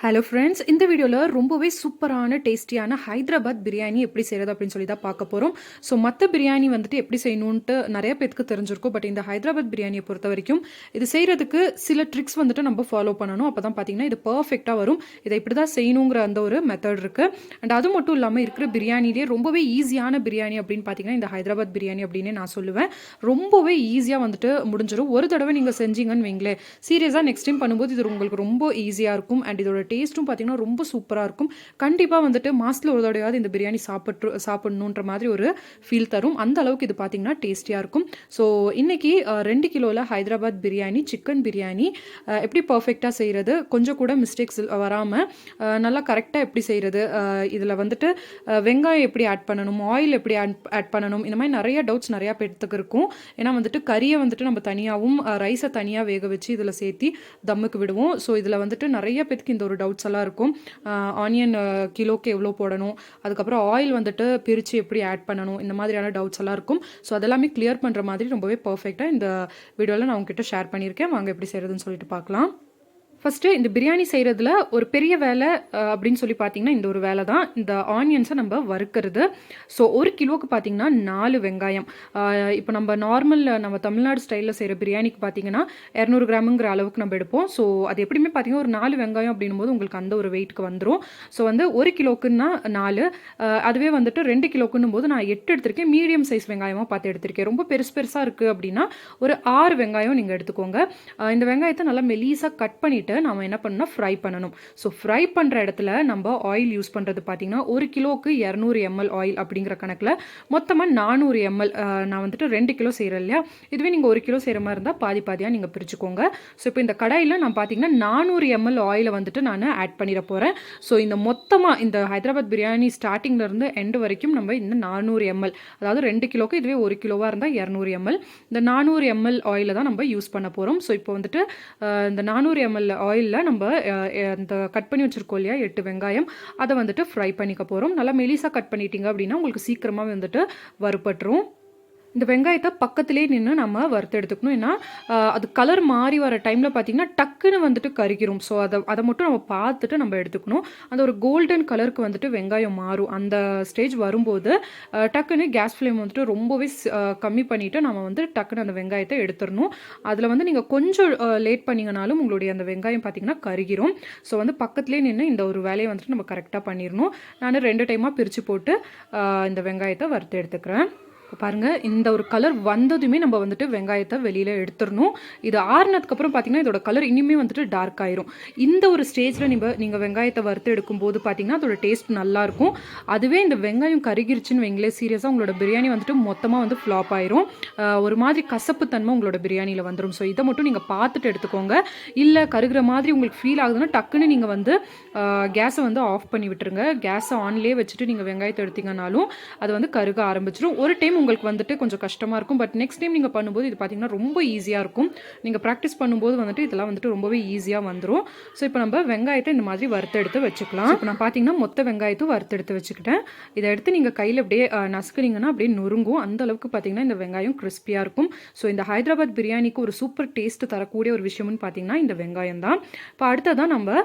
Hello friends இந்த வீடியோவில் ரொம்பவே சூப்பரான டேஸ்டியான ஹைதராபாத் பிரியாணி எப்படி செய்கிறது அப்படின்னு சொல்லி தான் பார்க்க போகிறோம் ஸோ மற்ற பிரியாணி வந்துட்டு எப்படி செய்யணுன்ட்டு நிறைய பேருக்கு தெரிஞ்சிருக்கும். பட் இந்த ஹைதராபாத் பிரியாணியை பொறுத்த வரைக்கும் இது செய்கிறதுக்கு சில ட்ரிக்ஸ் வந்துட்டு நம்ம ஃபாலோ பண்ணணும். அப்போ தான் பார்த்தீங்கன்னா இது பர்ஃபெக்டாக வரும். இதை இப்படி தான் செய்யணுங்கிற அந்த ஒரு மெத்தட் இருக்குது அண்ட் அது மட்டும் இல்லாமல் இருக்கிற பிரியாணிலேயே ரொம்பவே ஈஸியான பிரியாணி அப்படின்னு பார்த்தீங்கன்னா இந்த ஹைதராபாத் பிரியாணி அப்படின்னு நான் சொல்லுவேன். ரொம்பவே ஈஸியாக வந்துட்டு முடிஞ்சிடும் ஒரு தடவை நீங்கள் செஞ்சீங்கன்னு வைங்களேன். சீரியஸாக நெக்ஸ்ட் டைம் பண்ணும்போது இது உங்களுக்கு ரொம்ப ஈஸியாக இருக்கும். அண்ட் இதோட டேஸ்ட்டும் பார்த்தீங்கன்னா ரொம்ப சூப்பராக இருக்கும். கண்டிப்பாக வந்துட்டு மாதத்தில் ஒரு தடவையாவது இந்த பிரியாணி சாப்பிட்டு சாப்பிட்ணுன்ற மாதிரி ஒரு ஃபீல் தரும். அந்த அளவுக்கு இது பார்த்தீங்கன்னா டேஸ்டியாக இருக்கும். ஸோ இன்றைக்கி ரெண்டு கிலோவில் ஹைதராபாத் பிரியாணி சிக்கன் பிரியாணி எப்படி பர்ஃபெக்டாக செய்கிறது கொஞ்சம் கூட மிஸ்டேக்ஸ் வராமல் நல்லா கரெக்டாக எப்படி செய்கிறது இதில் வந்துட்டு வெங்காயம் எப்படி ஆட் பண்ணணும்? ஆயில் எப்படி ஆட் பண்ணணும்? இந்த மாதிரி நிறைய டவுட்ஸ் நிறையா பேர்த்துக்கு இருக்கும். ஏன்னா வந்துட்டு கறியை வந்துட்டு நம்ம தனியாகவும் ரைஸை தனியாக வேக வச்சு இதில் சேர்த்தி தம்முக்கு விடுவோம். ஸோ இதில் வந்துட்டு நிறைய பேருக்கு இந்த ஒரு டவுட்ஸ் எல்லாம் இருக்கும். ஆனியன் கிலோக்கு எவ்வளோ போடணும்? அதுக்கப்புறம் ஆயில் வந்துட்டு பிரித்து எப்படி ஆட் பண்ணணும்? இந்த மாதிரியான டவுட்ஸ் எல்லாம் இருக்கும். ஸோ அதெல்லாமே கிளியர் பண்ணுற மாதிரி ரொம்பவே பர்ஃபெக்டாக இந்த வீடியோவில் நான் உங்ககிட்ட ஷேர் பண்ணியிருக்கேன். வாங்க எப்படி செய்கிறதுன்னு சொல்லிட்டு பார்க்கலாம். ஃபஸ்ட்டு இந்த பிரியாணி செய்கிறதுல ஒரு பெரிய வேலை அப்படின்னு சொல்லி பார்த்தீங்கன்னா இந்த ஒரு வேலை தான். இந்த ஆனியன்ஸை நம்ம வறுக்கிறது. ஸோ ஒரு கிலோவுக்கு பார்த்தீங்கன்னா நாலு வெங்காயம். இப்போ நம்ம நார்மல் நம்ம தமிழ்நாடு ஸ்டைலில் செய்கிற பிரியாணிக்கு பார்த்தீங்கன்னா இரநூறு கிராமுங்கிற அளவுக்கு நம்ம எடுப்போம். ஸோ அது எப்படியுமே பார்த்தீங்கன்னா ஒரு நாலு வெங்காயம் அப்படின்னும் போது உங்களுக்கு அந்த ஒரு வெயிட்டுக்கு வந்துடும் ஸோ வந்து ஒரு கிலோக்குன்னா நாலு. அதுவே வந்துட்டு ரெண்டு கிலோக்குன்னும் போது நான் எட்டு எடுத்திருக்கேன். மீடியம் சைஸ் வெங்காயமாக பார்த்து எடுத்திருக்கேன். ரொம்ப பெருசு பெருசாக இருக்குது அப்படின்னா ஒரு ஆறு வெங்காயம் நீங்கள் எடுத்துக்கோங்க. இந்த வெங்காயத்தை நல்லா மெலீஸாக கட் பண்ணிவிட்டு நம்ம என்ன பண்ணணும் ஃப்ரை பண்ணணும். ஸோ ஃப்ரை பண்ணுற இடத்துல நம்ம ஆயில் யூஸ் பண்ணுறது பார்த்தீங்கன்னா ஒரு கிலோவுக்கு இரநூறு எம்எல் ஆயில் அப்படிங்கிற கணக்கில் மொத்தமாக நானூறு எம்எல் நான் வந்துட்டு ரெண்டு கிலோ செய்கிறேன் இல்லையா? இதுவே நீங்கள் ஒரு கிலோ செய்கிற மாதிரி இருந்தால் பாதி பாதியாக நீங்கள் பிரிச்சுக்கோங்க. ஸோ இப்போ இந்த கடாயில் நான் பார்த்தீங்கன்னா நானூறு எம்எல் ஆயிலை வந்துட்டு நான் ஆட் பண்ணிட போகிறேன் ஸோ இந்த மொத்தமாக இந்த ஹைதராபாத் பிரியாணி ஸ்டார்டிங்ல இருந்து எண்டு வரைக்கும் நம்ம இந்த நானூறு எம்எல் அதாவது ரெண்டு கிலோக்கு இதுவே ஒரு கிலோவாக இருந்தால் இரநூறு எம்எல் இந்த நானூறு எம்எல் ஆயிலை தான் நம்ம யூஸ் பண்ண போகிறோம் ஸோ இப்போ வந்துட்டு இந்த நானூறு எம்எல் ஆயிலில் நம்ம இந்த கட் பண்ணி வச்சுருக்கோம் இல்லையா? எட்டு வெங்காயம். அதை வந்துட்டு ஃப்ரை பண்ணிக்க போகிறோம் நல்லா மெலிசாக கட் பண்ணிட்டீங்க அப்படின்னா உங்களுக்கு சீக்கிரமாக வந்துட்டு வறுபட்டுரும். இந்த வெங்காயத்தை பக்கத்துலேயே நின்று நம்ம வறுத்து எடுத்துக்கணும். ஏன்னா அது கலர் மாறி வர டைமில் பார்த்தீங்கன்னா டக்குன்னு வந்துட்டு கருகிரும். ஸோ அதை அதை மட்டும் நம்ம பார்த்துட்டு நம்ம எடுத்துக்கணும். அந்த ஒரு கோல்டன் கலருக்கு வந்துட்டு வெங்காயம் மாறும். அந்த ஸ்டேஜ் வரும்போது டக்குன்னு கேஸ் ஃப்ளேம் வந்துட்டு ரொம்பவே கம்மி பண்ணிவிட்டு நம்ம வந்து டக்குன்னு அந்த வெங்காயத்தை எடுத்துடணும். அதில் வந்து நீங்கள் கொஞ்சம் லேட் பண்ணிங்கனாலும் உங்களுடைய அந்த வெங்காயம் பார்த்தீங்கன்னா கருகிரும். ஸோ வந்து பக்கத்துலேயே நின்று இந்த ஒரு வேலையை வந்துட்டு நம்ம கரெக்டாக பண்ணிடணும். நான் ரெண்டு டைமாக பிரித்து போட்டு இந்த வெங்காயத்தை வறுத்து எடுத்துக்கிறேன். இப்போ பாருங்கள் இந்த ஒரு கலர் வந்ததுமே நம்ம வந்துட்டு வெங்காயத்தை வெளியில் எடுத்துடணும். இது ஆறுனதுக்கப்புறம் பார்த்தீங்கன்னா இதோட கலர் இனிமே வந்துட்டு டார்க் ஆயிரும். இந்த ஒரு ஸ்டேஜில் நீங்கள் நீங்கள் வெங்காயத்தை வறுத்து எடுக்கும்போது பார்த்தீங்கன்னா அதோட டேஸ்ட் நல்லாயிருக்கும் அதுவே இந்த வெங்காயம் கருகிருச்சுன்னு வைங்களே சீரியஸாக உங்களோட பிரியாணி வந்துட்டு மொத்தமாக வந்து ஃப்ளாப் ஆயிரும். ஒரு மாதிரி கசப்பு தன்மை உங்களோட பிரியாணியில் வந்துடும் ஸோ இதை மட்டும் நீங்கள் பார்த்துட்டு எடுத்துக்கோங்க. இல்லை கருகிற மாதிரி உங்களுக்கு ஃபீல் ஆகுதுன்னா டக்குன்னு நீங்கள் வந்து கேஸை வந்து ஆஃப் பண்ணி விட்டுருங்க. கேஸை ஆன்லேயே வச்சுட்டு நீங்கள் வெங்காயத்தை எடுத்தீங்கன்னாலும் அது வந்து கருக ஆரம்பிச்சிடும் ஒரு டைம் உங்களுக்கு வந்துட்டு கொஞ்சம் கஷ்டமாக இருக்கும். பட் நெக்ஸ்ட் டைம் நீங்கள் பண்ணும்போது இது பார்த்தீங்கன்னா ரொம்ப ஈஸியாக இருக்கும். நீங்கள் ப்ராக்டிஸ் பண்ணும்போது வந்துட்டு இதெல்லாம் வந்துட்டு ரொம்பவே ஈஸியாக வந்துடும் ஸோ இப்போ நம்ம வெங்காயத்தை இந்த மாதிரி வறுத்து எடுத்து வச்சுக்கலாம் இப்போ நான் பார்த்தீங்கன்னா மொத்த வெங்காயத்தை வறுத்து எடுத்து வச்சுக்கிட்டேன். இதை எடுத்து நீங்கள் கையில் அப்படியே நசுக்குனீங்கன்னா அப்படியே நொறுங்கும். அந்த அளவுக்கு பார்த்தீங்கன்னா இந்த வெங்காயம் கிறிஸ்பியாக இருக்கும். ஸோ இந்த ஹைதராபாத் பிரியாணிக்கு ஒரு சூப்பர் டேஸ்ட் தரக்கூடிய ஒரு விஷயம்னு பார்த்தீங்கன்னா இந்த வெங்காயம் தான். இப்போ அடுத்ததான் நம்ம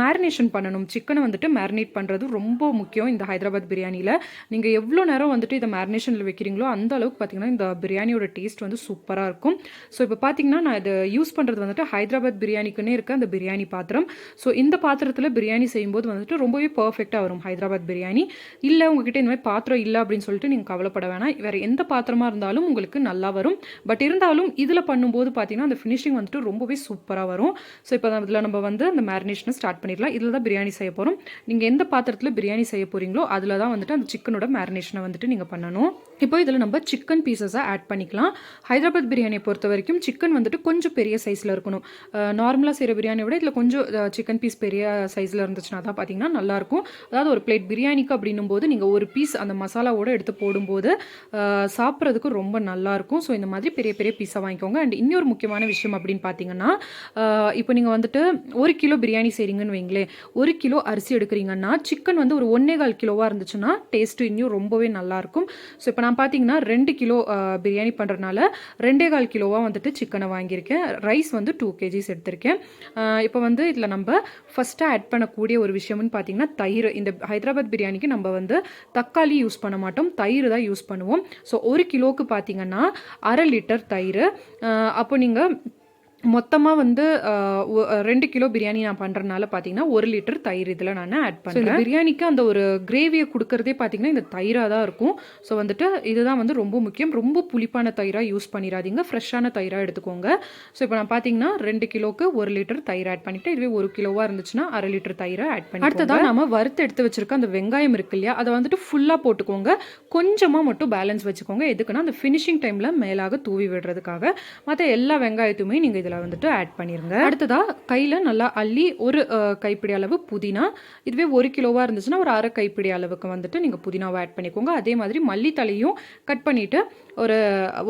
மேரினேஷன் பண்ணணும். சிக்கனை வந்துட்டு மேரினேட் பண்ணுறது ரொம்ப முக்கியம் இந்த ஹைதராபாத் பிரியாணியில். நீங்கள் எவ்வளோ நேரம் வந்துட்டு இதை மேரினேஷனில் வைக்கிறீங்களோ அந்த அளவுக்கு பார்த்தீங்கன்னா இந்த பிரியாணியோட டேஸ்ட் வந்து சூப்பராக இருக்கும். ஸோ இப்போ பார்த்தீங்கன்னா நான் இதை யூஸ் பண்ணுறது வந்துட்டு ஹைதராபாத் பிரியாணிக்குன்னே இருக்க அந்த பிரியாணி பாத்திரம். ஸோ இந்த பாத்திரத்தில் பிரியாணி செய்யும்போது வந்துட்டு ரொம்பவே பர்ஃபெக்டாக வரும் ஹைதராபாத் பிரியாணி. இல்லை உங்ககிட்ட இந்த மாதிரி பாத்திரம் இல்லை அப்படின்னு சொல்லிட்டு நீங்கள் கவலைப்பட வேணாம். வேறு எந்த பாத்திரமாக இருந்தாலும் உங்களுக்கு நல்லா வரும். பட் இருந்தாலும் இதில் பண்ணும்போது பார்த்தீங்கன்னா அந்த ஃபினிஷிங் வந்துட்டு ரொம்பவே சூப்பராக வரும். ஸோ இப்போ இதில் நம்ம வந்து அந்த மேரினேஷனை ஸ்டார்ட் பண்ணிடலாம். இதில் தான் பிரியாணி செய்ய போகிறோம் நீங்கள் எந்த பாத்திரத்தில் பிரியாணி செய்ய போகிறீங்களோ அதில் தான் வந்துட்டு அந்த சிக்கனோட மேரினேஷனை வந்துட்டு நீங்கள் பண்ணணும். இப்போ இதில் நம்ம சிக்கன் பீசஸை ஆட் பண்ணிக்கலாம். ஹைதராபாத் பிரியாணியை பொறுத்த வரைக்கும் சிக்கன் வந்துட்டு கொஞ்சம் பெரிய சைஸில் இருக்கணும். நார்மலாக செய்கிற பிரியாணியை விட இதில் கொஞ்சம் சிக்கன் பீஸ் பெரிய சைஸில் இருந்துச்சுன்னா தான் பார்த்தீங்கன்னா நல்லாயிருக்கும். அதாவது ஒரு பிளேட் பிரியாணிக்கு அப்படின்னும் போது நீங்கள் ஒரு பீஸ் அந்த மசாலாவோடு எடுத்து போடும்போது சாப்பிட்றதுக்கு ரொம்ப நல்லாயிருக்கும். ஸோ இந்த மாதிரி பெரிய பெரிய பீஸாக வாங்கிக்கோங்க. அண்ட் இன்னொரு முக்கியமான விஷயம் அப்படின்னு பார்த்தீங்கன்னா இப்போ நீங்கள் வந்துட்டு ஒரு கிலோ பிரியாணி செய்கிறீங்கன்னு வைங்களேன். ஒரு கிலோ அரிசி எடுக்கிறீங்கன்னா சிக்கன் வந்து ஒரு ஒன்னே கால் கிலோவாக இருந்துச்சுன்னா டேஸ்ட்டு இன்னும் ரொம்பவே நல்லாயிருக்கும். ஸோ இப்போ நான் பார்த்தீங்கன்னா ரெண்டு கிலோ பிரியாணி பண்ணுறதுனால ரெண்டே கால் கிலோவாக வந்துட்டு சிக்கனை வாங்கியிருக்கேன். ரைஸ் வந்து டூ கேஜிஸ் எடுத்திருக்கேன். இப்போ வந்து இதில் நம்ம ஃபஸ்ட்டாக ஆட் பண்ணக்கூடிய ஒரு விஷயம்னு பார்த்தீங்கன்னா தயிர். இந்த ஹைதராபாத் பிரியாணிக்கு நம்ம வந்து தக்காளி யூஸ் பண்ண மாட்டோம். தயிர் தான் யூஸ் பண்ணுவோம். ஸோ ஒரு கிலோவுக்கு பார்த்தீங்கன்னா அரை லிட்டர் தயிர். அப்போ நீங்கள் மொத்தமாக வந்து ரெண்டு கிலோ பிரியாணி நான் பண்ணுறதுனால பார்த்தீங்கன்னா ஒரு லிட்டர் தயிர் இதில் நான் ஆட் பண்ணுறேன் பிரியாணிக்கு அந்த ஒரு கிரேவியை கொடுக்கறதே பார்த்தீங்கன்னா இந்த தயிராக தான் இருக்கும். ஸோ வந்துட்டு இதுதான் வந்து ரொம்ப முக்கியம். ரொம்ப புளிப்பான தயிராக யூஸ் பண்ணிடாதீங்க ஃப்ரெஷ்ஷான தயிராக எடுத்துக்கோங்க. ஸோ இப்போ நான் பார்த்தீங்கன்னா ரெண்டு கிலோக்கு ஒரு லிட்டர் தயிர் ஆட் பண்ணிட்டு இதுவே ஒரு கிலோவாக இருந்துச்சுன்னா அரை லிட்டர் தயிரை ஆட் பண்ணி அடுத்ததான் நம்ம வறுத்து எடுத்து வச்சிருக்க அந்த வெங்காயம் இருக்கு இல்லையா அதை வந்துட்டு ஃபுல்லாக போட்டுக்கோங்க. கொஞ்சமாக மட்டும் பேலன்ஸ் வச்சுக்கோங்க. எதுக்குன்னா அந்த ஃபினிஷிங் டைமில் மேலாக தூவி விடுறதுக்காக. மற்ற எல்லா வெங்காயத்தையுமே நீங்கள் இதில் வந்துட்டு ஆட் பண்ணிடுங்க அடுத்ததாக கையில் நல்லா அள்ளி ஒரு கைப்பிடி அளவு புதினா. இதுவே ஒரு கிலோவாக இருந்துச்சுன்னா ஒரு அரை கைப்பிடி அளவுக்கு வந்துட்டு நீங்கள் புதினாவை ஆட் பண்ணிக்கோங்க. அதே மாதிரி மல்லித்தலையும் கட் பண்ணிவிட்டு ஒரு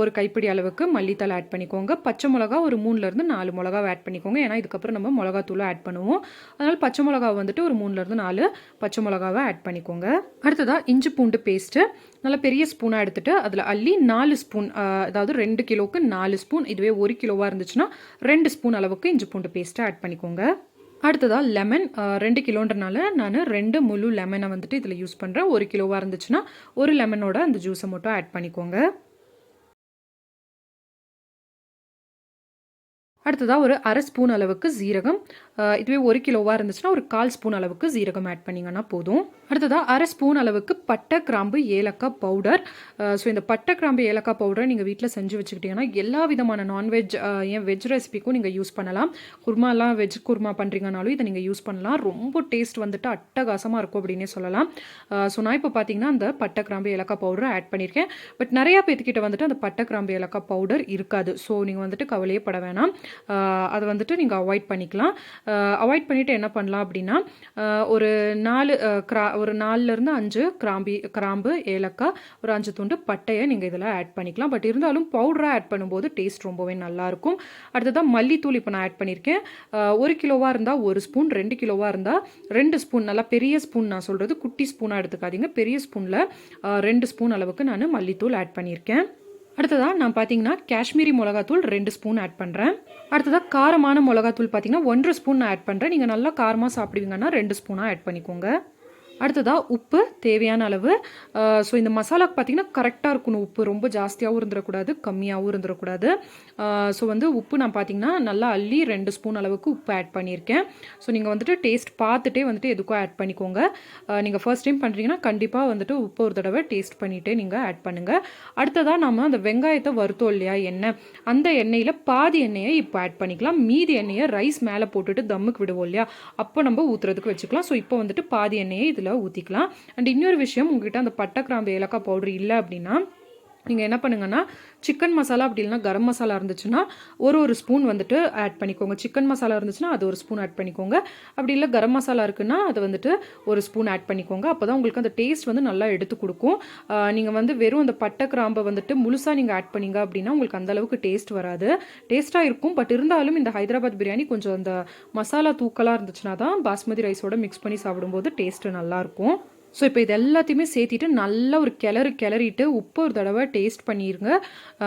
ஒரு கைப்பிடி அளவுக்கு மல்லித்தலை ஆட் பண்ணிக்கோங்க. பச்சை மிளகா ஒரு மூணுலேருந்து நாலு மிளகாவை ஆட் பண்ணிக்கோங்க. ஏன்னா இதுக்கப்புறம் நம்ம மிளகாத்தூளை ஆட் பண்ணுவோம். அதனால் பச்சை மிளகாவை வந்துட்டு ஒரு மூணுலேருந்து நாலு பச்சை மிளகாவை ஆட் பண்ணிக்கோங்க. அடுத்ததாக இஞ்சி பூண்டு பேஸ்ட்டு நல்லா பெரிய ஸ்பூனாக எடுத்துகிட்டு அதில் அள்ளி நாலு ஸ்பூன் அதாவது ரெண்டு கிலோவுக்கு நாலு ஸ்பூன் இதுவே ஒரு கிலோவாக இருந்துச்சுன்னா ரெண்டு ஸ்பூன் அளவுக்கு இஞ்சி பூண்டு பேஸ்ட்டை ஆட் பண்ணிக்கோங்க. அடுத்ததாக லெமன் ரெண்டு கிலோன்றனால நான் ரெண்டு முழு லெமனை வந்துட்டு இதில் யூஸ் பண்ணுறேன் ஒரு கிலோவாக இருந்துச்சுன்னா ஒரு லெமனோட அந்த ஜூஸை மட்டும் ஆட் பண்ணிக்கோங்க. அடுத்ததாக ஒரு அரை ஸ்பூன் அளவுக்கு ஜீரகம் இதுவே ஒரு கிலோவாக இருந்துச்சுன்னா ஒரு கால் ஸ்பூன் அளவுக்கு ஜீரகம் ஆட் பண்ணிங்கன்னா போதும். அடுத்ததாக அரை ஸ்பூன் அளவுக்கு பட்டை கிராம்பு ஏலக்காய் பவுடர் ஸோ இந்த பட்டை கிராம்பு ஏலக்காய் பவுடரை நீங்கள் வீட்டில் செஞ்சு வச்சுக்கிட்டீங்கன்னா எல்லா விதமான நான்வெஜ் ஏன் வெஜ் ரெசிபிக்கும் நீங்கள் யூஸ் பண்ணலாம். குருமாலாம் வெஜ் குருமா பண்ணுறீங்கனாலும் இதை நீங்கள் யூஸ் பண்ணலாம். ரொம்ப டேஸ்ட் வந்துட்டு அட்டகாசமாக இருக்கும் அப்படின்னே சொல்லலாம். ஸோ நான் இப்போ பார்த்தீங்கன்னா அந்த பட்டை கிராம்பு ஏலக்காய் பவுடரை ஆட் பண்ணியிருக்கேன். பட் நிறையா பேத்துக்கிட்ட வந்துட்டு அந்த பட்டை கிராம்பு ஏலக்காய் பவுடர் இருக்காது. ஸோ நீங்கள் வந்துட்டு கவலையே பட வேணாம். அதை வந்துட்டு நீங்கள் அவாய்ட் பண்ணிக்கலாம். அவாய்ட் பண்ணிவிட்டு என்ன பண்ணலாம் அப்படின்னா ஒரு நாலு கிரா ஒரு நாலுலேருந்து அஞ்சு கிராம்பி கிராம்பு ஏலக்காய் ஒரு அஞ்சு துண்டு பட்டையை நீங்கள் இதில் ஆட் பண்ணிக்கலாம். பட் இருந்தாலும் பவுடராக ஆட் பண்ணும்போது டேஸ்ட் ரொம்பவே நல்லாயிருக்கும் அடுத்ததாக மல்லித்தூள் இப்போ நான் ஆட் பண்ணியிருக்கேன் ஒரு கிலோவாக இருந்தால் ஒரு ஸ்பூன் ரெண்டு கிலோவாக இருந்தால் ரெண்டு ஸ்பூன் நல்லா பெரிய ஸ்பூன் நான் சொல்கிறது குட்டி ஸ்பூனாக எடுத்துக்காதீங்க. பெரிய ஸ்பூனில் ரெண்டு ஸ்பூன் அளவுக்கு நான் மல்லித்தூள் ஆட் பண்ணியிருக்கேன் அடுத்ததாக நான் பார்த்தீங்கன்னா காஷ்மீரி மிளகாத்தூள் ரெண்டு ஸ்பூன் ஆட் பண்ணுறேன் அடுத்ததாக காரமான மிளகாத்தூள் பார்த்தீங்கன்னா ஒன்றரை ஸ்பூன் நான் ஆட் பண்ணுறேன் நீங்கள் நல்லா காரமாக சாப்பிடுவீங்கன்னா ரெண்டு ஸ்பூனாக ஆட் பண்ணிக்கோங்க. அடுத்ததாக உப்பு தேவையான அளவு. ஸோ இந்த மசாலாக்கு பார்த்தீங்கன்னா கரெக்டாக இருக்கணும் உப்பு. ரொம்ப ஜாஸ்தியாகவும் இருந்துடக்கூடாது கம்மியாகவும் இருந்துடக்கூடாது. ஸோ வந்து உப்பு நான் பார்த்தீங்கன்னா நல்லா அள்ளி ரெண்டு ஸ்பூன் அளவுக்கு உப்பு ஆட் பண்ணியிருக்கேன். ஸோ நீங்கள் வந்துட்டு டேஸ்ட் பார்த்துட்டே வந்துட்டு எதுக்கும் ஆட் பண்ணிக்கோங்க. நீங்கள் ஃபர்ஸ்ட் டைம் பண்ணுறீங்கன்னா கண்டிப்பாக வந்துட்டு உப்பு ஒரு தடவை டேஸ்ட் பண்ணிவிட்டு நீங்கள் ஆட் பண்ணுங்கள் அடுத்ததாக நம்ம அந்த வெங்காயத்தை வறுத்தோம் இல்லையா எண்ணெய். அந்த எண்ணெயில் பாதி எண்ணெயை இப்போ ஆட் பண்ணிக்கலாம். மீதி எண்ணெயை ரைஸ் மேலே போட்டுட்டு தம்முக்கு விடுவோம் இல்லையா அப்போ நம்ம ஊற்றுறதுக்கு வச்சுக்கலாம். ஸோ இப்போ வந்துட்டு பாதி எண்ணெயை இதில் ஊற்றிக்கலாம் அண்ட் இன்னொரு விஷயம் உங்ககிட்ட அந்த பட்டை கிராம்பு ஏலக்காய் பவுடர் இல்லை அப்படின்னா நீங்கள் என்ன பண்ணுங்கன்னா சிக்கன் மசாலா அப்படி இல்லைனா கரம் மசாலா இருந்துச்சுன்னா ஒரு ஒரு ஸ்பூன் வந்துட்டு ஆட் பண்ணிக்கோங்க. சிக்கன் மசாலா இருந்துச்சுன்னா அது ஒரு ஸ்பூன் ஆட் பண்ணிக்கோங்க. அப்படி இல்லை கரம் மசாலா இருக்குன்னா அது வந்துட்டு ஒரு ஸ்பூன் ஆட் பண்ணிக்கோங்க. அப்போ தான் உங்களுக்கு அந்த டேஸ்ட் வந்து நல்லா எடுத்து கொடுக்கும். நீங்கள் வந்து வெறும் அந்த பட்டை கிராம்பை வந்துட்டு முழுசாக நீங்கள் ஆட் பண்ணிங்க அப்படின்னா உங்களுக்கு அந்த அளவுக்கு டேஸ்ட் வராது. டேஸ்ட்டாக இருக்கும். பட் இருந்தாலும் இந்த ஹைதராபாத் பிரியாணி கொஞ்சம் அந்த மசாலா தூக்கலாக இருந்துச்சுன்னா தான் பாஸ்மதி ரைஸோட மிக்ஸ் பண்ணி சாப்பிடும்போது டேஸ்ட்டு நல்லாயிருக்கும் ஸோ இப்போ இது எல்லாத்தையுமே சேர்த்திட்டு நல்லா ஒரு கிளறு கிளறிட்டு உப்பு ஒரு தடவை டேஸ்ட் பண்ணிடுங்க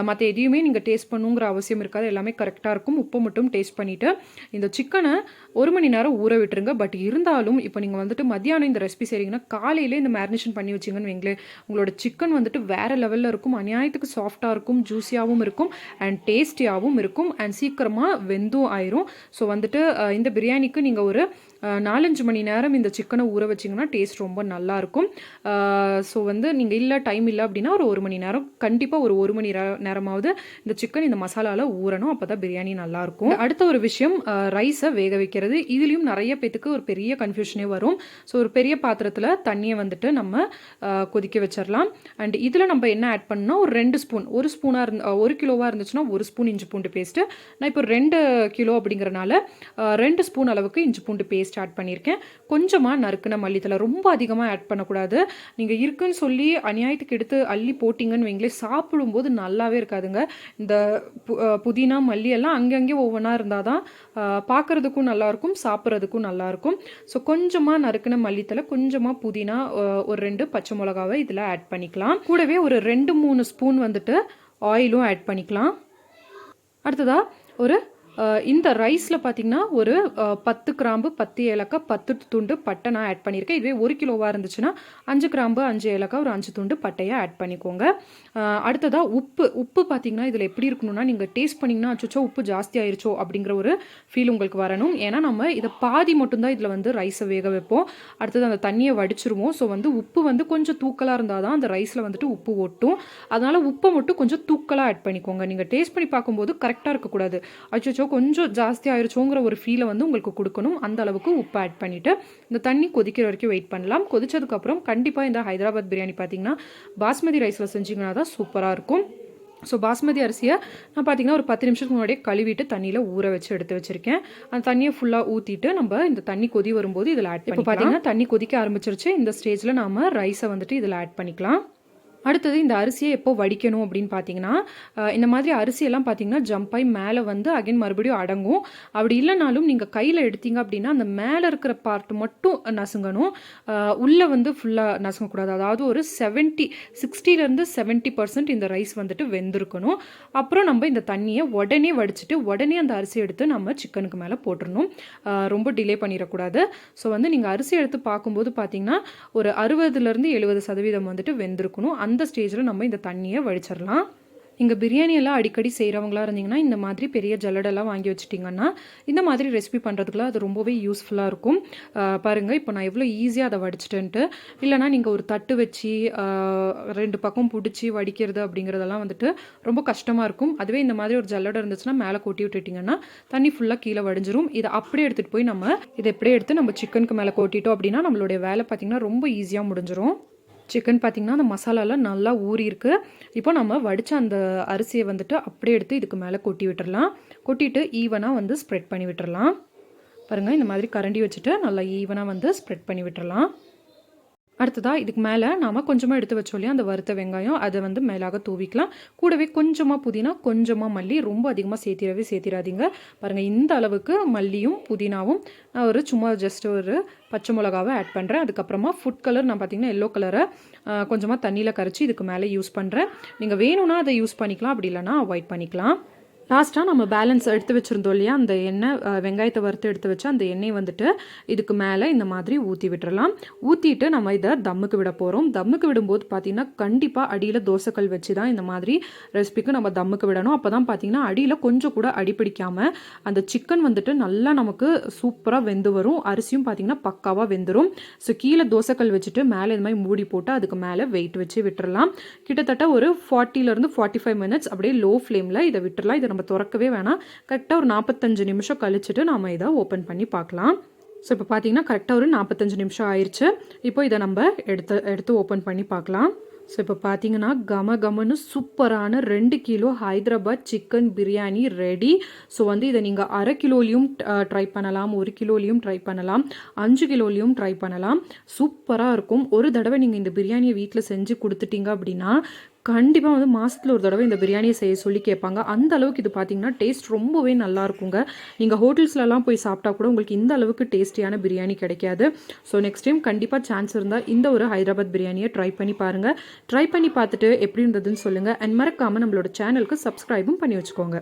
மற்ற எதையுமே நீங்கள் டேஸ்ட் பண்ணுங்கிற அவசியம் இருக்காது. எல்லாமே கரெக்டாக இருக்கும். உப்பு மட்டும் டேஸ்ட் பண்ணிவிட்டு இந்த சிக்கனை ஒரு மணி நேரம் ஊற விட்டுருங்க. பட் இருந்தாலும் இப்போ நீங்கள் வந்துட்டு மத்தியானம் இந்த ரெசிபி செய்கிறீங்கன்னா காலையிலே இந்த மேரினேஷன் பண்ணி வச்சிங்கன்னு வைங்களேன். உங்களோட சிக்கன் வந்துட்டு வேறு லெவலில் இருக்கும். அநியாயத்துக்கு சாஃப்டாக இருக்கும் ஜூஸியாகவும் இருக்கும் அண்ட் டேஸ்டியாகவும் இருக்கும் அண்ட் சீக்கிரமாக வெந்தும் ஆயிரும். ஸோ வந்துட்டு இந்த பிரியாணிக்கு நீங்கள் ஒரு நாலஞ்சு மணி நேரம் இந்த சிக்கனை ஊற வச்சிங்கன்னா டேஸ்ட் ரொம்ப நல்லா நல்லாயிருக்கும் ஸோ வந்து நீங்கள் இல்லை டைம் இல்லை அப்படின்னா ஒரு ஒரு மணி நேரம். கண்டிப்பாக ஒரு ஒரு மணி நேர- நேரமாவது இந்த சிக்கன் இந்த மசாலாவில் ஊறணும். அப்போ தான் பிரியாணி நல்லாயிருக்கும் அடுத்த ஒரு விஷயம் ரைஸை வேக வைக்கிறது. இதுலேயும் நிறைய பேத்துக்கு ஒரு பெரிய கன்ஃபியூஷனே வரும். ஸோ ஒரு பெரிய பாத்திரத்தில் தண்ணியை வந்துட்டு நம்ம கொதிக்க வச்சிடலாம் அண்ட் இதில் நம்ம என்ன ஆட் பண்ணோம் ஒரு ரெண்டு ஸ்பூன் ஒரு ஸ்பூனாக இருந்து ஒரு கிலோவாக இருந்துச்சுன்னா ஒரு ஸ்பூன் இஞ்சி பூண்டு பேஸ்ட்டு நான் இப்போ ரெண்டு கிலோ அப்படிங்கிறனால ரெண்டு ஸ்பூன் அளவுக்கு இஞ்சி பூண்டு பேஸ்ட் பேஸ்ட் ஆட் பண்ணியிருக்கேன். கொஞ்சமாக நறுக்குன மல்லித்தலை ரொம்ப அதிகமாக ஆட் ஆட் பண்ணக்கூடாது. நீங்கள் இருக்குன்னு சொல்லி அநியாயத்துக்கு எடுத்து அள்ளி போட்டிங்கன்னு வைங்களேன் சாப்பிடும்போது நல்லாவே இருக்காதுங்க. இந்த பு- புதினா மல்லி எல்லாம் அங்கங்கே ஒவ்வொன்றா இருந்தால் தான் பார்க்குறதுக்கும் நல்லாயிருக்கும் சாப்பிட்றதுக்கும் நல்லாயிருக்கும். ஸோ கொஞ்சமாக நறுக்கின மல்லித்தலை கொஞ்சமாக புதினா ஒரு ரெண்டு பச்சை மிளகாவை இதில் ஆட் பண்ணிக்கலாம். கூடவே ஒரு ரெண்டு மூணு ஸ்பூன் வந்துட்டு ஆயிலும் ஆட் பண்ணிக்கலாம். அடுத்ததாக ஒரு இந்த ரைஸில் பார்த்தீங்கன்னா ஒரு பத்து கிராம்பு பத்து ஏலக்காய் பத்து துண்டு பட்டை நான் ஆட் பண்ணியிருக்கேன். இதுவே ஒரு கிலோவாக இருந்துச்சுன்னா அஞ்சு கிராம்பு அஞ்சு ஏலக்காய் ஒரு அஞ்சு துண்டு பட்டையை ஆட் பண்ணிக்கோங்க. அடுத்ததாக உப்பு. உப்பு பார்த்தீங்கன்னா இதில் எப்படி இருக்கணும்னா நீங்கள் டேஸ்ட் பண்ணிங்கன்னா அச்சோ உப்பு ஜாஸ்தி ஆயிருச்சோ அப்படிங்கிற ஒரு ஃபீல் உங்களுக்கு வரணும். ஏன்னா நம்ம இதை பாதி மட்டும்தான் இதில் வந்து ரைஸை வேக வைப்போம். அடுத்தது அந்த தண்ணியை வடிச்சிருவோம். ஸோ வந்து உப்பு வந்து கொஞ்சம் தூக்கலாக இருந்தால் தான் அந்த ரைஸில் வந்துட்டு உப்பு ஒட்டும். அதனால் உப்பை மட்டும் கொஞ்சம் தூக்கலாக ஆட் பண்ணிக்கோங்க. நீங்கள் டேஸ்ட் பண்ணி பார்க்கும்போது கரெக்டாக இருக்கக்கூடாது. அச்சோ கொஞ்சம் ஜாஸ்தி ஆயிருச்சோங்கிற ஒரு ஃபீலை வந்து உங்களுக்கு கொடுக்கணும். அந்த அளவுக்கு உப்பு ஆட் பண்ணிவிட்டு இந்த தண்ணி கொதிக்கிற வரைக்கும் வெயிட் பண்ணலாம். கொதிச்சதுக்கப்புறம் கண்டிப்பாக இந்த ஹைதராபாத் பிரியாணி பார்த்தீங்கன்னா பாஸ்மதி ரைஸில் செஞ்சிங்கன்னா தான் சூப்பராக இருக்கும். ஸோ பாஸ்மதி அரிசியை நான் பார்த்தீங்கன்னா ஒரு பத்து நிமிஷத்துக்கு முன்னாடியே கழுவிட்டு தண்ணியில் ஊற வச்சு எடுத்து வச்சிருக்கேன். அந்த தண்ணியை ஃபுல்லாக ஊற்றிட்டு நம்ம இந்த தண்ணி கொதி வரும்போது இதில் ஆட் பண்ணி பார்த்தீங்கன்னா தண்ணி கொதிக்க ஆரம்பிச்சிருச்சு. இந்த ஸ்டேஜில் நாம ரைஸை வந்துட்டு இதில் ஆட் பண்ணிக்கலாம். அடுத்தது இந்த அரிசியை எப்போ வடிக்கணும் அப்படின்னு பார்த்தீங்கன்னா இந்த மாதிரி அரிசியெல்லாம் பார்த்தீங்கன்னா ஜம்ப் ஆகி மேலே வந்து அகைன் மறுபடியும் அடங்கும். அப்படி இல்லைனாலும் நீங்கள் கையில் எடுத்தீங்க அப்படின்னா அந்த மேலே இருக்கிற பார்ட் மட்டும் நசுங்கணும். உள்ளே வந்து ஃபுல்லாக நசுங்கக்கூடாது. அதாவது ஒரு செவன்ட்டி சிக்ஸ்டிலேருந்து செவன்ட்டி பர்சன்ட் இந்த ரைஸ் வந்துட்டு வெந்திருக்கணும். அப்புறம் நம்ம இந்த தண்ணியை உடனே வடிச்சிட்டு உடனே அந்த அரிசி எடுத்து நம்ம சிக்கனுக்கு மேலே போட்டுடணும் ரொம்ப டிலே பண்ணிடக்கூடாது. ஸோ வந்து நீங்கள் அரிசி எடுத்து பார்க்கும்போது பார்த்தீங்கன்னா ஒரு அறுபதுலேருந்து எழுபது சதவீதம் வந்துட்டு வெந்திருக்கணும். அந்த ஸ்டேஜில் நம்ம இந்த தண்ணியை வடிச்சிடலாம் இங்கே பிரியாணியெல்லாம் அடிக்கடி செய்கிறவங்களா இருந்தீங்கன்னா இந்த மாதிரி பெரிய ஜல்லடெல்லாம் வாங்கி வச்சிட்டிங்கன்னா இந்த மாதிரி ரெசிபி பண்ணுறதுக்குலாம் அது ரொம்பவே யூஸ்ஃபுல்லாக இருக்கும். பாருங்கள் இப்போ நான் எவ்வளோ ஈஸியாக அதை வடிச்சிட்டேன்ட்டு. இல்லைனா நீங்கள் ஒரு தட்டு வச்சு ரெண்டு பக்கம் பிடிச்சி வடிக்கிறது அப்படிங்கிறதெல்லாம் வந்துட்டு ரொம்ப கஷ்டமாக இருக்கும். அதுவே இந்த மாதிரி ஒரு ஜல்லடை இருந்துச்சுன்னா மேலே கொட்டி விட்டுட்டிங்கன்னா தண்ணி ஃபுல்லாக கீழே வடிஞ்சிரும். இதை அப்படியே எடுத்துகிட்டு போய் நம்ம இதை எப்படியே எடுத்து நம்ம சிக்கனுக்கு மேலே கொட்டிட்டோம் அப்படின்னா நம்மளுடைய வேலை பார்த்திங்கன்னா ரொம்ப ஈஸியாக முடிஞ்சிரும். சிக்கன் பார்த்திங்கன்னா அந்த மசாலாலாம் நல்லா ஊறியிருக்கு. இப்போ நம்ம வடித்த அந்த அரிசியை வந்துட்டு அப்படியே எடுத்து இதுக்கு மேலே கொட்டி விட்டுறலாம். கொட்டிட்டு ஈவனாக வந்து ஸ்ப்ரெட் பண்ணி விட்டுறலாம். பாருங்கள் இந்த மாதிரி கரண்டி வச்சுட்டு நல்லா ஈவனாக வந்து ஸ்ப்ரெட் பண்ணி விட்டுறலாம். அடுத்ததாக இதுக்கு மேலே நாம் கொஞ்சமாக எடுத்து வச்சோம் இல்லையா அந்த வறுத்த வெங்காயம். அதை வந்து மேலாக தூவிக்கலாம். கூடவே கொஞ்சமாக புதினா கொஞ்சமாக மல்லி. ரொம்ப அதிகமாக சேர்த்திடவே சேர்த்திடாதீங்க. பாருங்கள் இந்த அளவுக்கு மல்லியும் புதினாவும் நான் ஒரு சும்மா ஜஸ்ட் ஒரு பச்சை மிளகாவை ஆட் பண்ணுறேன் அதுக்கப்புறமா ஃபுட் கலர் நான் பார்த்தீங்கன்னா எல்லோ கலரை கொஞ்சமாக தண்ணியில் கரைச்சி இதுக்கு மேலே யூஸ் பண்ணுறேன் நீங்கள் வேணும்னா அதை யூஸ் பண்ணிக்கலாம் அப்படி இல்லைனா அவாய்ட் பண்ணிக்கலாம். லாஸ்ட்டாக நம்ம பேலன்ஸ் எடுத்து வச்சுருந்தோம் இல்லையா? அந்த எண்ணெய் வெங்காயத்தை வறுத்து எடுத்து வச்சு அந்த எண்ணெய் வந்துட்டு இதுக்கு மேலே இந்த மாதிரி ஊற்றி விட்டுறலாம். ஊற்றிட்டு நம்ம இதை தம்முக்கு விட போகிறோம் தம்முக்கு விடும்போது பார்த்திங்கன்னா கண்டிப்பாக அடியில் தோசைக்கல் வச்சு தான் இந்த மாதிரி ரெசிபிக்கு நம்ம தம்முக்கு விடணும். அப்போ தான் பார்த்தீங்கன்னா அடியில் கொஞ்சம் கூட அடி அந்த சிக்கன் வந்துட்டு நல்லா நமக்கு சூப்பராக வெந்து வரும். அரிசியும் பார்த்தீங்கன்னா பக்காவாக வெந்துடும் ஸோ கீழே தோசைக்கல் வச்சுட்டு மேலே இந்த மாதிரி மூடி போட்டு அதுக்கு மேலே வெயிட் வச்சு விட்டுறலாம். கிட்டத்தட்ட ஒரு ஃபார்ட்டிலேருந்து ஃபார்ட்டி ஃபைவ் மினிட்ஸ் அப்படியே லோ ஃப்ளேமில் இதை விட்டுறலாம். இதை நம்ம திறக்கவே வேணாம். கரெக்டாக ஒரு நாற்பத்தஞ்சு நிமிஷம் கழிச்சுட்டு நாம் இதை ஓப்பன் பண்ணி பார்க்கலாம். ஸோ இப்போ பார்த்தீங்கன்னா கரெக்டாக ஒரு நாற்பத்தஞ்சு நிமிஷம் ஆயிடுச்சு இப்போ இதை நம்ம எடுத்து எடுத்து ஓப்பன் பண்ணி பார்க்கலாம். ஸோ இப்போ பார்த்தீங்கன்னா கம கமன்னு சூப்பரான ரெண்டு kilo Hyderabad chicken biryani ready so வந்து இதை நீங்கள் அரை கிலோலையும் ட்ரை பண்ணலாம் ஒரு கிலோலையும் ட்ரை பண்ணலாம் அஞ்சு கிலோலையும் ட்ரை பண்ணலாம். சூப்பராக இருக்கும். ஒரு தடவை நீங்கள் இந்த பிரியாணியை வீட்டில் செஞ்சு கொடுத்துட்டீங்க அப்படின்னா கண்டிப்பாக வந்து மாதத்தில் ஒரு தடவை இந்த பிரியாணியை செய்ய சொல்லி கேட்பாங்க. அந்த அளவுக்கு இது பார்த்தீங்கன்னா டேஸ்ட் ரொம்பவே நல்லா இருக்குங்க. நீங்கள் ஹோட்டல்ஸ்லலாம் போய் சாப்பிட்டா கூட உங்களுக்கு இந்த அளவுக்கு டேஸ்டியான பிரியாணி கிடைக்காது. ஸோ நெக்ஸ்ட் டைம் கண்டிப்பாக சான்ஸ் இருந்தால் இந்த ஒரு ஹைதராபாத் பிரியாணியை ட்ரை பண்ணி பாருங்கள் ட்ரை பண்ணி பார்த்துட்டு எப்படி இருந்ததுன்னு சொல்லுங்கள் அண்ட் மறக்காமல் நம்மளோட சேனலுக்கு சப்ஸ்கிரைபும் பண்ணி வச்சுக்கோங்க.